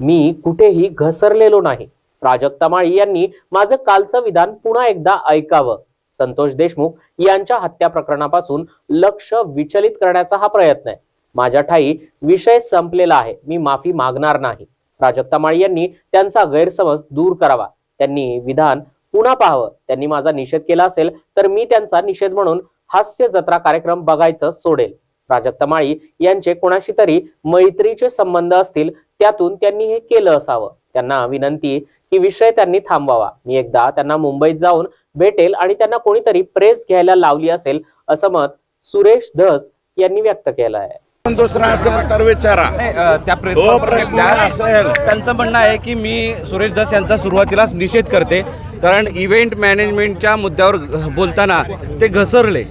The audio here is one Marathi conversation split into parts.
मी कुठेही घसरलेलो नाही. प्राजक्ता माळी यांनी माझं कालचं विधान पुन्हा एकदा ऐकावं. संतोष देशमुख यांच्या हत्या प्रकरणापासून लक्ष विचलित करण्याचा हा प्रयत्न आहे. माझ्या ठाई विषय संपलेला आहे. मी माफी मागणार नाही. प्राजक्ता माळी यांनी त्यांचा गैरसमज दूर करावा. त्यांनी विधान पुन्हा पाहावं. त्यांनी माझा निषेध केला असेल तर मी त्यांचा निषेध म्हणून हास्य जत्रा कार्यक्रम बघायचं सोडेल. प्राजक्ता माळी यांचे कोणाशी तरी मैत्रीचे संबंध असतील त्यातून त्यांनी हे केलं असावं. त्यांना विनंती की विषय त्यांनी थांबवावा. मी एकदा त्यांना मुंबईत जाऊन भेटेल आणि त्यांना कोणीतरी प्रेस घ्यायला लावली असेल असं मत सुरेश धस यांनी व्यक्त केलं आहे. दुसरा असेल तर विचारा. त्या प्रेस तो कॉन्फरन्स प्रश्न असेल. त्यांचं म्हणणं आहे की मी सुरेश दास यांचा सुरुवातीलाच निषेध करते. कारण इव्हेंट मॅनेजमेंटच्या मुद्द्यावर बोलताना ते घसरले.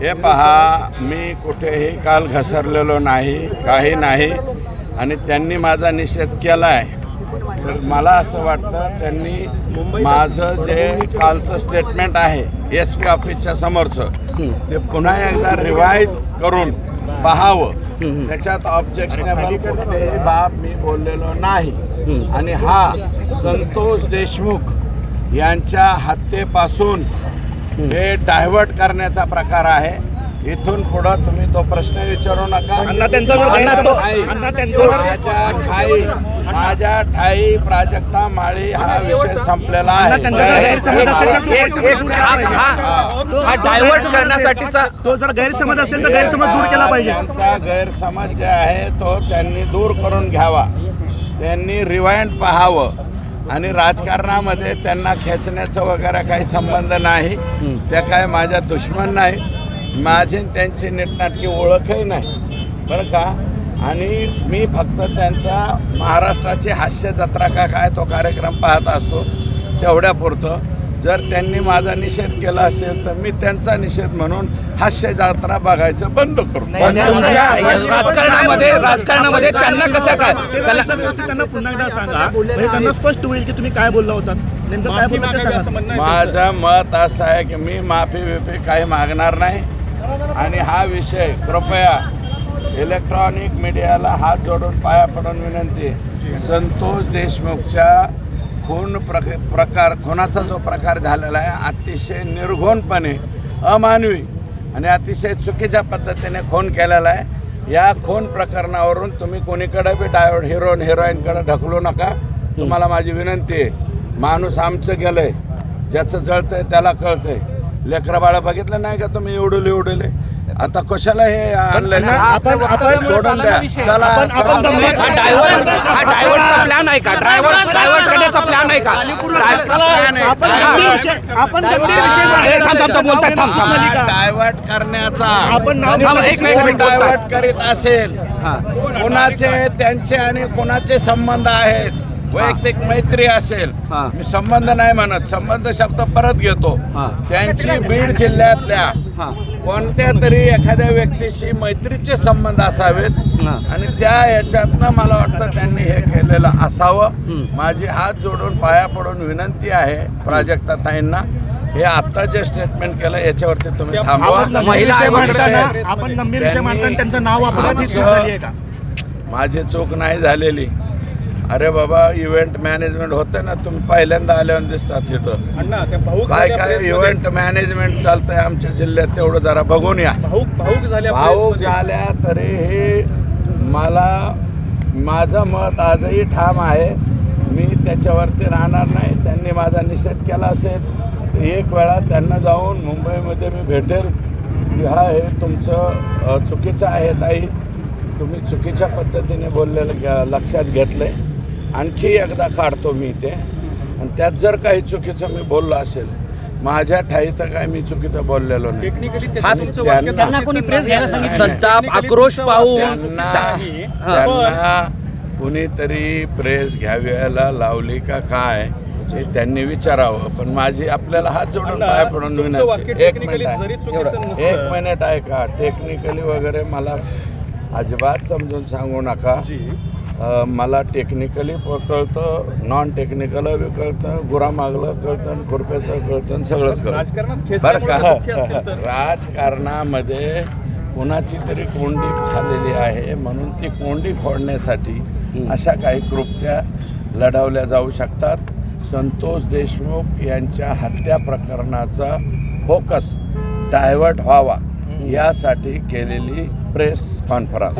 हे पहा मी कुठेही काल घसरलेलो नाही काही नाही. आणि त्यांनी माझा निषेध केला आहे तर मला असं वाटतं त्यांनी माझं जे कालचं स्टेटमेंट आहे एस पी ऑफिसच्या समोरचं ते पुन्हा एकदा रिवाईज करून पाहावं. त्याच्यात ऑब्जेक्शनेबल कुठलीही बाब मी बोललेलो नाही. आणि हा संतोष देशमुख यांच्या हत्येपासून हे डायव्हर्ट करण्याचा प्रकार आहे. इथून पुढं तुम्ही तो प्रश्न विचारू नका. ठाई- माझ्या ठाई प्राजक्ता माळी हा विषय संपलेला आहे. एक- एक- एक- डायव्हर्ट करण्यासाठीचा तो जर गैरसमज असेल तर गैरसमज दूर केला पाहिजे. त्यांचा गैरसमज जे आहे तो त्यांनी दूर करून घ्यावा. त्यांनी रिवाइंड पाहावं. आणि राजकारणामध्ये त्यांना खेचण्याचा वगैरे काही संबंध नाही. त्या काय माझ्या दुश्मन नाही. माझी त्यांची नीटनाटकी ओळखही नाही. बरं का? आणि मी फक्त त्यांचा महाराष्ट्राची हास्य जत्रा का काय तो कार्यक्रम पाहत असतो तेवढ्यापुरतं जर त्यांनी माझा निषेध केला असेल तर मी त्यांचा निषेध म्हणून हास्य जत्रा बघायचं बंद करू. राजकारणामध्ये राजकारणामध्ये त्यांना कसं काय त्यांना पुन्हा एकदा सांगा. म्हणजे त्यांना स्पष्ट होईल की तुम्ही काय बोलला होता. नेमकं काय बोलला माझं मत असं आहे की मी माफी बिफी काही मागणार नाही. आणि हा विषय कृपया इलेक्ट्रॉनिक मीडियाला हात जोडून पाया पडून विनंती. संतोष देशमुखच्या खून प्रक प्रकार खुनाचा जो प्रकार झालेला आहे अतिशय निर्घोणपणे अमानवी आणि अतिशय चुकीच्या पद्धतीने खून केलेला आहे. या खून प्रकरणावरून तुम्ही कोणीकडे बी डायव्हर्ट हिरोईन हिरोईनकडे ढकलू नका. तुम्हाला माझी विनंती आहे. माणूस आमचं गेलं आहे ज्याचं जळतं आहे त्याला कळतं आहे लेकरं बाळं बघितलं नाही का तुम्ही एवढले एवढले आता कशाला हे आणलंय आपण आपण सोडून द्या चला हा डायव्हर्ट हा डायव्हर्टचा प्लॅन आहे का ड्रायव्हर डायव्हर्ट करण्याचा प्लॅन आहे का आपण हा. थांब, बोलताय, थांब, थांब. झाली का? डायव्हर्ट करण्याचा आपण एक मिनिट, डायव्हर्ट करीत असेल हा. कोणाचे त्यांचे आणि कोणाचे संबंध आहेत वैयक्तिक मैत्री असेल हा. मी संबंध नाही म्हणत संबंध शब्द परत घेतो हा. त्यांची बीड जिल्ह्यातल्या हा. कोणत्या तरी एखाद्या व्यक्तीशी मैत्रीचे संबंध असावेत हा. आणि त्या याच्यातनं मला वाटतं त्यांनी हे केलेलं असावं माझी हात जोडून पाया पडून विनंती आहे प्राजक्ता ताईंना हे आत्ता जे स्टेटमेंट केलं याच्यावरती तुम्ही थांबवा महिला विषय आयोगाकडे- मांडताना आपण गंभीर विषय मांडताना त्यांचं नाव वापरत ही चूक झाली आहे का माझी चूक नाही झालेली अरे बाबा इव्हेंट मॅनेजमेंट होतं ना तुम्ही पहिल्यांदा आल्यावर दिसतात तिथं काय काय इव्हेंट मॅनेजमेंट चालतंय आमच्या जिल्ह्यात तेवढं जरा बघून या. भाऊक झाल्या तरी हे मला माझं मत आजही ठाम आहे. मी त्याच्यावरती राहणार नाही. त्यांनी माझा निषेध केला असेल. एक वेळा त्यांना जाऊन मुंबईमध्ये मी भेटेल. की हा हे तुमचं चुकीचं आहे ताई. तुम्ही चुकीच्या पद्धतीने बोललेलं लक्षात घेतलं आहे आणखी एकदा काढतो मी ते आणि त्यात जर काही चुकीचं मी बोललो असेल माझ्या ठाई तर काय मी चुकीचं बोललेलो नाही. त्यांना-. संताप आक्रोश पाहून. त्यांना कुणीतरी प्रेस घ्याव्याला लावली का काय हे त्यांनी विचारावं. पण माझी आपल्याला हात जोडून पाय पडून एक मिनिट एक मिनिट आहे का? टेक्निकली वगैरे मला अजिबात समजून सांगू नका. मला टेक्निकली कळतं नॉन टेक्निकल बी कळतं गुरामागलं कळतं खुरप्याचं कळतं सगळंच कळतं. राजकारणात बरं का तर राजकारणामध्ये कुणाची तरी कोंडी झालेली आहे म्हणून ती कोंडी फोडण्यासाठी अशा काही कृत्या लढवल्या जाऊ शकतात. संतोष देशमुख यांच्या हत्या प्रकरणाचा फोकस डायव्हर्ट व्हावा यासाठी केलेली प्रेस कॉन्फरन्स.